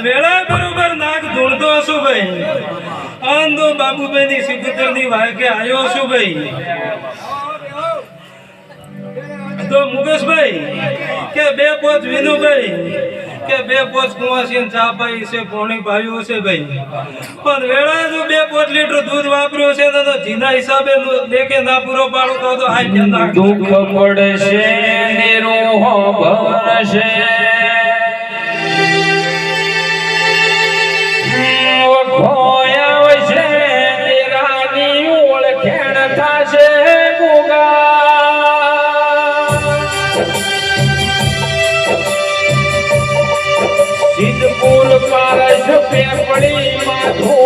વેળાએ બરોબર નાક ધૂણતો હશું ભાઈ આંદો બાબુભાઈ ની સિકુતરની વાયકે આવ્યો છું તો મુકેશભાઈ, કે બે પોચ વિનુભાઈ કે બે પોચ કુવાસી ને ચા છે, પોણી ભાઈઓ છે ભાઈ. પણ વેળા જો બે પોચ લીટર દૂધ વાપર્યું છે ને તો જીના હિસાબે દેખે ના પૂરો પાડું તો તો નાખ દુઃખ પડશે નેરો હો ભવશે વશે નિરાની ગુગા. સિદ્ધપુર પારસ પેપડી માથું